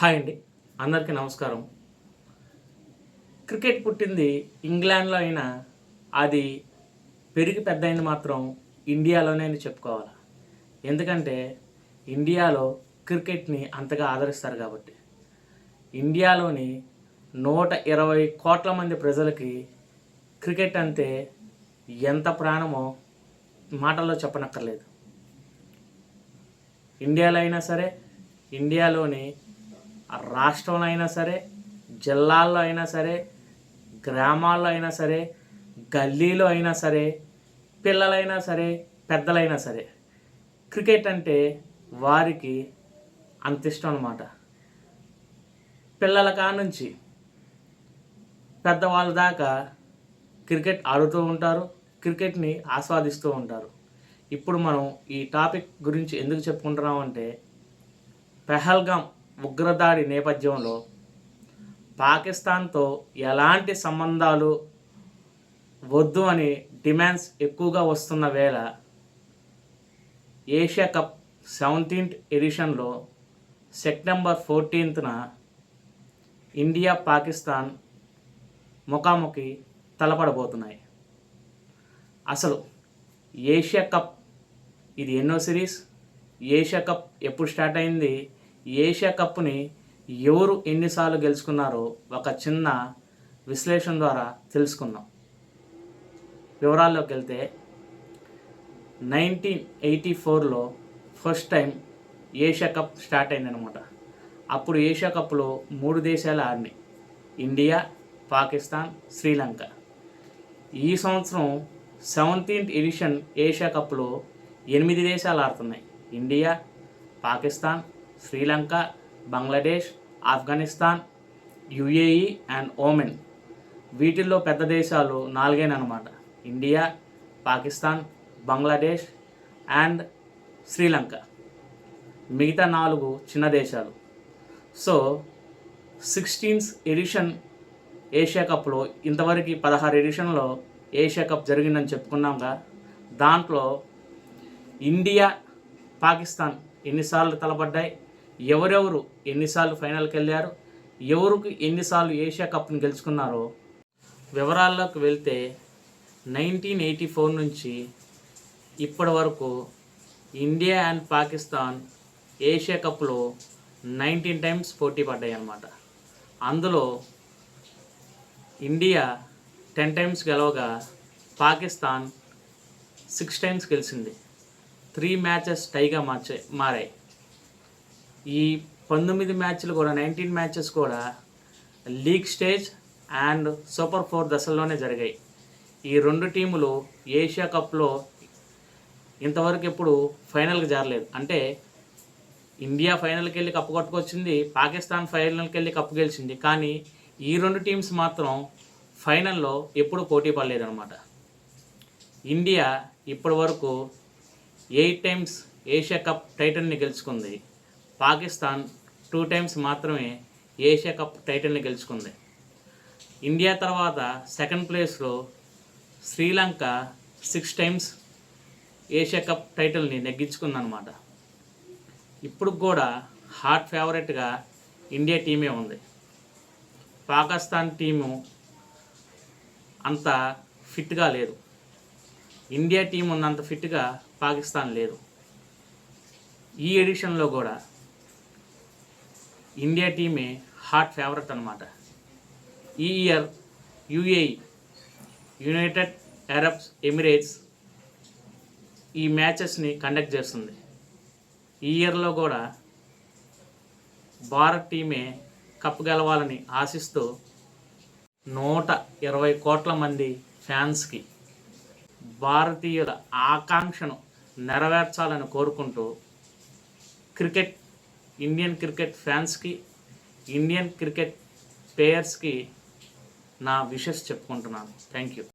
Hi అండి. అందరికీ నమస్కారం. క్రికెట్ పుట్టింది ఇంగ్లాండ్లో అయినా అది పెరిగి పెద్ద అయింది మాత్రం ఇండియాలోనే అని చెప్పుకోవాలి. ఎందుకంటే ఇండియాలో క్రికెట్ని అంతగా ఆదరిస్తారు కాబట్టి. ఇండియాలోని నూట ఇరవై కోట్ల మంది ప్రజలకి క్రికెట్ అంటే ఎంత ప్రాణమో మాటల్లో చెప్పనక్కర్లేదు. ఇండియాలో అయినా సరే ఇండియాలోని రాష్ట్రంలో అయినా సరే జిల్లాల్లో అయినా సరే గ్రామాల్లో అయినా సరే గల్లీలో అయినా సరే పిల్లలైనా సరే పెద్దలైనా సరే క్రికెట్ అంటే వారికి అంత ఇష్టం అనమాట పిల్లల నుంచి పెద్దవాళ్ళ దాకా క్రికెట్ ఆడుతూ ఉంటారు క్రికెట్ని ఆస్వాదిస్తూ ఉంటారు. ఇప్పుడు మనం ఈ టాపిక్ గురించి ఎందుకు చెప్పుకుంటున్నామంటే పెహల్గాం ఉగ్రదాడి నేపథ్యంలో పాకిస్తాన్తో ఎలాంటి సంబంధాలు వద్దు అని డిమాండ్స్ ఎక్కువగా వస్తున్న వేళ ఏషియా కప్ సెవెంటీన్త్ ఎడిషన్లో సెప్టెంబర్ ఫోర్టీన్త్న ఇండియా పాకిస్తాన్ ముఖాముఖి తలపడబోతున్నాయి. అసలు ఏషియా కప్ ఇది ఎన్నో సిరీస్? ఏషియా కప్ ఎప్పుడు స్టార్ట్ అయింది? ఏషియా కప్ని ఎవరు ఎన్నిసార్లు గెలుచుకున్నారో ఒక చిన్న విశ్లేషణ ద్వారా తెలుసుకుందాం. వివరాల్లోకి వెళ్తే నైన్టీన్ ఎయిటీ ఫోర్లో first time Asia cup start అయిందనమాట అప్పుడు ఏషియా కప్లో మూడు దేశాలు ఆడినాయి. ఇండియా పాకిస్తాన్ శ్రీలంక. ఈ సంవత్సరం సెవెంటీన్త్ ఎడిషన్ ఏషియా కప్లో ఎనిమిది దేశాలు ఆడుతున్నాయి. India Pakistan Sri Lanka Bangladesh Afghanistan UAE and Oman వీటిల్లో పెద్ద దేశాలు నాలుగేనమాట ఇండియా పాకిస్తాన్ బంగ్లాదేశ్ అండ్ శ్రీలంక మిగతా నాలుగు చిన్న దేశాలు. సో సిక్స్టీన్స్ ఎడిషన్ ఏషియా కప్లో ఇంతవరకు పదహారు ఎడిషన్లో ఏషియా కప్ జరిగిందని చెప్పుకున్నాంగా దాంట్లో ఇండియా పాకిస్తాన్ ఎన్నిసార్లు తలపడ్డాయి? ఎవరెవరు ఎన్నిసార్లు ఫైనల్కి వెళ్ళారు ఎవరికి ఎన్నిసార్లు ఏషియా కప్ని గెలుచుకున్నారో వివరాల్లోకి వెళ్తే నైన్టీన్ ఎయిటీ ఫోర్ నుంచి ఇప్పటి వరకు ఇండియా అండ్ పాకిస్తాన్ ఏషియా కప్లో నైన్టీన్ టైమ్స్ పోటీ పడ్డాయి అన్నమాట అందులో ఇండియా టెన్ టైమ్స్ గెలవగా పాకిస్తాన్ సిక్స్ టైమ్స్ గెలిచింది. త్రీ మ్యాచెస్ టైగా మార్చే మారాయి. ఈ పంతొమ్మిది మ్యాచ్లు కూడా నైన్టీన్ మ్యాచెస్ కూడా league stage and super four దశల్లోనే జరిగాయి. ఈ రెండు టీములు ఏషియా కప్లో ఇంతవరకు ఎప్పుడు ఫైనల్కి జారలేదు. అంటే ఇండియా ఫైనల్కి వెళ్ళి కప్పు కొట్టుకొచ్చింది పాకిస్తాన్ ఫైనల్కి వెళ్ళి కప్పు గెలిచింది. కానీ ఈ రెండు టీమ్స్ మాత్రం ఫైనల్లో ఎప్పుడు పోటీ పడలేదన్నమాట. ఇండియా ఇప్పటి వరకు ఎయిట్ టైమ్స్ ఏషియా కప్ టైటిల్ని గెలుచుకుంది. పాకిస్తాన్ టూ టైమ్స్ మాత్రమే ఏషియా కప్ టైటిల్ని గెలుచుకుంది. ఇండియా తర్వాత సెకండ్ ప్లేస్లో Sri Lanka six times Asia cup టైటిల్ని నెగ్గించుకుందనమాట ఇప్పుడు కూడా హాట్ ఫేవరెట్గా ఇండియా టీమే ఉంది. పాకిస్తాన్ టీము అంత ఫిట్గా లేదు. ఇండియా టీం ఉన్నంత ఫిట్గా పాకిస్తాన్ లేదు. ఈ ఎడిషన్లో కూడా ఇండియా టీమే హాట్ ఫేవరెట్ అనమాట ఈ year UAE United Arabs Emirates ఈ మ్యాచెస్ని కండక్ట్ చేస్తుంది. ఈ ఇయర్లో కూడా భారత్ టీమే కప్ గెలవాలని ఆశిస్తూ నూట ఇరవై కోట్ల మంది ఫ్యాన్స్కి భారతీయుల ఆకాంక్షను నెరవేర్చాలని కోరుకుంటూ క్రికెట్ ఇండియన్ క్రికెట్ ఫ్యాన్స్కి ఇండియన్ క్రికెట్ ప్లేయర్స్కి నా విషెస్ చెప్పుకుంటున్నాను. Thank you